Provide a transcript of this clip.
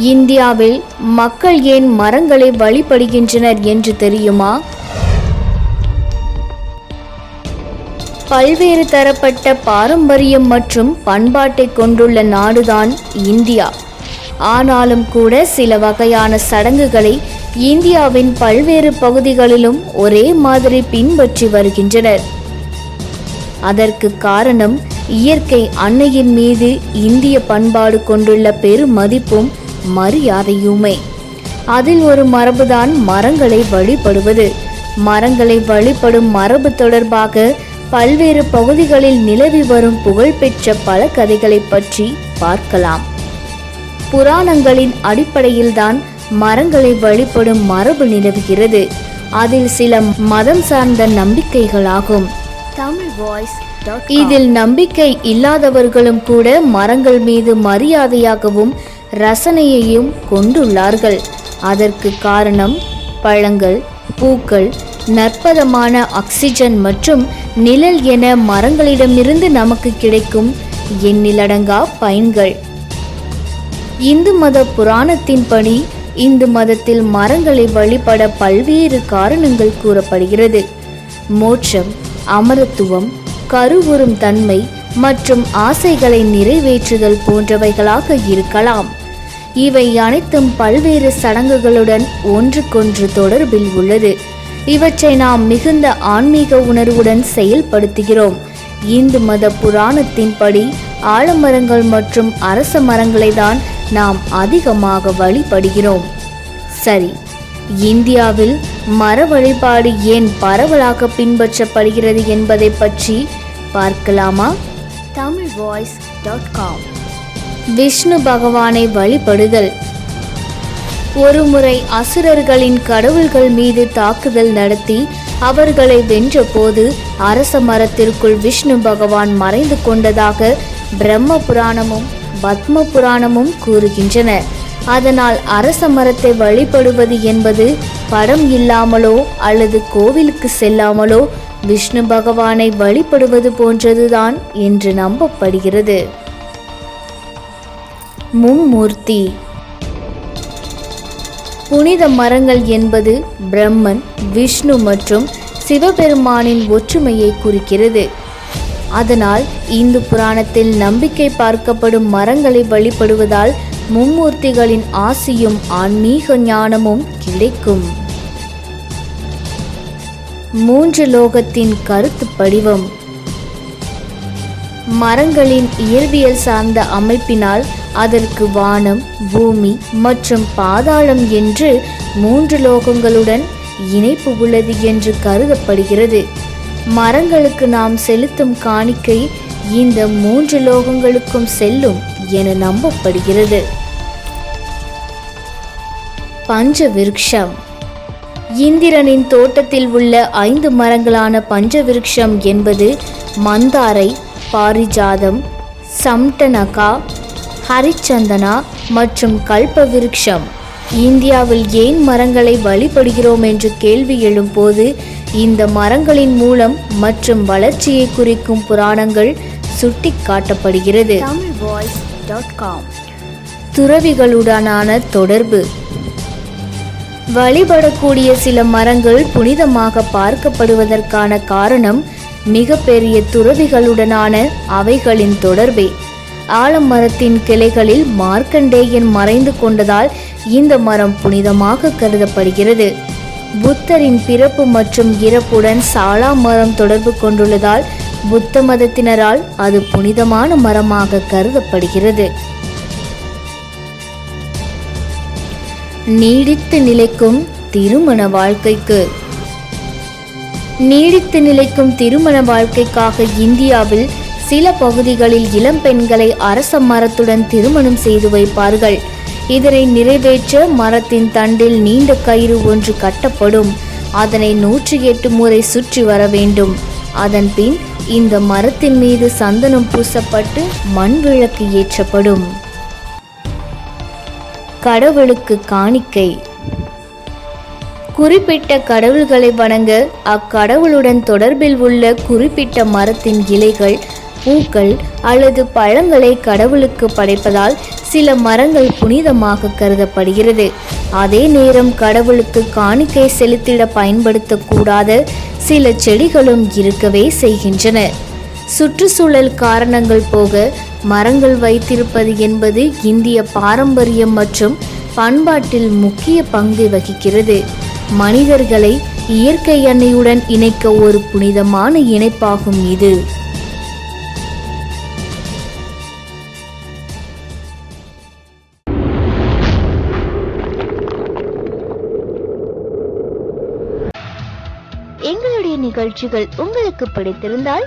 இந்தியாவில் மக்கள் ஏன் மரங்களை வழிபடுகின்றனர் என்று தெரியுமா? பல்வேறு தரப்பட்ட பாரம்பரியம் மற்றும் பண்பாட்டை கொண்டுள்ள நாடுதான் இந்தியா. ஆனாலும் கூட சில வகையான சடங்குகளை இந்தியாவின் பல்வேறு பகுதிகளிலும் ஒரே மாதிரி பின்பற்றி வருகின்றனர். அதற்கு காரணம் இயற்கை அன்னையின் மீது இந்திய பண்பாடு கொண்டுள்ள பெருமதிப்பும் மரியாதையுமே. அதில் ஒரு மரபுதான் மரங்களை வழிபடுவது. மரங்களை வழிபடும் மரபு தொடர்பாக பல்வேறு பகுதிகளில் நிலவி வரும் புகழ்பெற்ற பல கதைகளை பற்றி பார்க்கலாம். புராணங்களின் அடிப்படையில்தான் மரங்களை வழிபடும் மரபு நிலவுகிறது. அதில் சில மதம் சார்ந்த நம்பிக்கைகளாகும். தமிழ் வாய்ஸ் இதில் நம்பிக்கை இல்லாதவர்களும் கூட மரங்கள் மீது மரியாதையாகவும் ரசனையையும் கொண்டுள்ளார்கள். அதற்கு காரணம் பழங்கள் பூக்கள் நற்பதமான ஆக்சிஜன் மற்றும் நிழல் என மரங்களிடமிருந்து நமக்கு கிடைக்கும் எண்ணிலடங்கா பயன்கள் இந்து மத புராணத்தின்படி இந்து மதத்தில் மரங்களை வழிபட பல்வேறு காரணங்கள் கூறப்படுகிறது. மோட்சம் அமரத்துவம் கருவுறும் தன்மை மற்றும் ஆசைகளை நிறைவேற்றுதல் போன்றவைகளாக இருக்கலாம். இவை அனைத்தும் பல்வேறு சடங்குகளுடன் ஒன்றுக்கொன்று தொடர்பில் உள்ளது. இவற்றை நாம் மிகுந்த ஆன்மீக உணர்வுடன் செயல்படுத்துகிறோம். இந்து மத புராணத்தின்படி ஆலமரங்கள் மற்றும் அரச மரங்களை தான் நாம் அதிகமாக வழிபடுகிறோம். சரி இந்தியாவில் மர வழிபாடு ஏன் பரவலாக பின்பற்றப்படுகிறது என்பதை பற்றி பார்க்கலாமா? Tamil voice dot com Vishnu பகவானை வழிபடுதல். ஒருமுறை அசுரர்களின் கடவுள்கள் மீது தாக்குதல் நடத்தி அவர்களை வென்றபோது அரச மரத்திற்குள் விஷ்ணு பகவான் மறைந்து கொண்டதாக பிரம்ம புராணமும் பத்ம புராணமும் கூறுகின்றன. அதனால் அரச மரத்தை வழிபடுவது என்பது படம் இல்லாமலோ அல்லது கோவிலுக்கு செல்லாமலோ விஷ்ணு பகவானை வழிபடுவது போன்றதுதான் என்று நம்பப்படுகிறது. மும்மூர்த்தி. புனித மரங்கள் என்பது பிரம்மன் விஷ்ணு மற்றும் சிவபெருமானின் ஒற்றுமையை குறிக்கிறது. அதனால் இந்து புராணத்தில் நம்பிக்கை பார்க்கப்படும் மரங்களை வழிபடுவதால் மும்மூர்த்திகளின் ஆசியும் ஆன்மீக ஞானமும் கிடைக்கும். மூன்று லோகத்தின் கருத்து படிவம். மரங்களின் இயற்பியல் சார்ந்த அமைப்பினால் அதற்கு வானம் பூமி மற்றும் பாதாளம் என்று மூன்று லோகங்களுடன் இணைப்பு உள்ளது என்று கருதப்படுகிறது. மரங்களுக்கு நாம் செலுத்தும் காணிக்கை இந்த மூன்று லோகங்களுக்கும் செல்லும் என நம்பப்படுகிறது. பஞ்ச விருட்சம். இந்திரனின் தோட்டத்தில் உள்ள ஐந்து மரங்களான பஞ்சவிருட்சம் என்பது மந்தாரை பாரிஜாதம் சம்டனகா ஹரிச்சந்தனா மற்றும் கல்பவிருட்சம். இந்தியாவில் ஏன் மரங்களை வழிபடுகிறோம் என்று கேள்வி எழும்போது இந்த மரங்களின் மூலம் மற்றும் வளர்ச்சியை குறிக்கும் புராணங்கள் சுட்டிக்காட்டப்படுகிறது தமிழ் வாய்ஸ் டாட் காம். துறவிகளுடனான தொடர்பு. வழிபடக்கூடிய சில மரங்கள் புனிதமாக பார்க்கப்படுவதற்கான காரணம் மிகப்பெரிய துறவிகளுடனான அவைகளின் தொடர்பே. ஆலமரத்தின் கிளைகளில் மார்க்கண்டேயன் மறைந்து கொண்டதால் இந்த மரம் புனிதமாக கருதப்படுகிறது. புத்தரின் பிறப்பு மற்றும் இறப்புடன் சாலா மரம் தொடர்பு கொண்டுள்ளதால் புத்த மதத்தினரால் அது புனிதமான மரமாக கருதப்படுகிறது. நீடித்து நிலைக்கும் திருமண வாழ்க்கைக்கு. நீடித்து நிலைக்கும் திருமண வாழ்க்கைக்காக இந்தியாவில் சில பகுதிகளில் இளம் பெண்களை அரச மரத்துடன் திருமணம் செய்து வைப்பார்கள். இதனை நிறைவேற்ற மரத்தின் தண்டில் நீண்ட கயிறு ஒன்று கட்டப்படும். அதனை நூற்றி எட்டு முறை சுற்றி வர வேண்டும். அதன் பின் இந்த மரத்தின் மீது சந்தனம் பூசப்பட்டு மண் விளக்கு ஏற்றப்படும். கடவுளுக்கு காணிக்கை. குறிப்பிட்ட கடவுள்களை வணங்க அக்கடவுளுடன் தொடர்பில் உள்ள குறிப்பிட்ட மரத்தின் இலைகள் பூக்கள் அல்லது பழங்களை கடவுளுக்கு படைப்பதால் சில மரங்கள் புனிதமாக கருதப்படுகிறது. அதே நேரம் கடவுளுக்கு காணிக்கை செலுத்திட பயன்படுத்தக்கூடாத சில செடிகளும் இருக்கவே செய்கின்றன. சுற்றுச்சூழல் காரணங்கள் போக மரங்கள் வைத்திருப்பது என்பது இந்திய பாரம்பரியம் மற்றும் பண்பாட்டில் முக்கிய பங்கு வகிக்கிறது. மனிதர்களை இயற்கை எண்ணெயுடன் இணைக்க ஒரு புனிதமான இணைப்பாகும் இது. எங்களுடைய நிகழ்ச்சிகள் உங்களுக்கு பிடித்திருந்தால்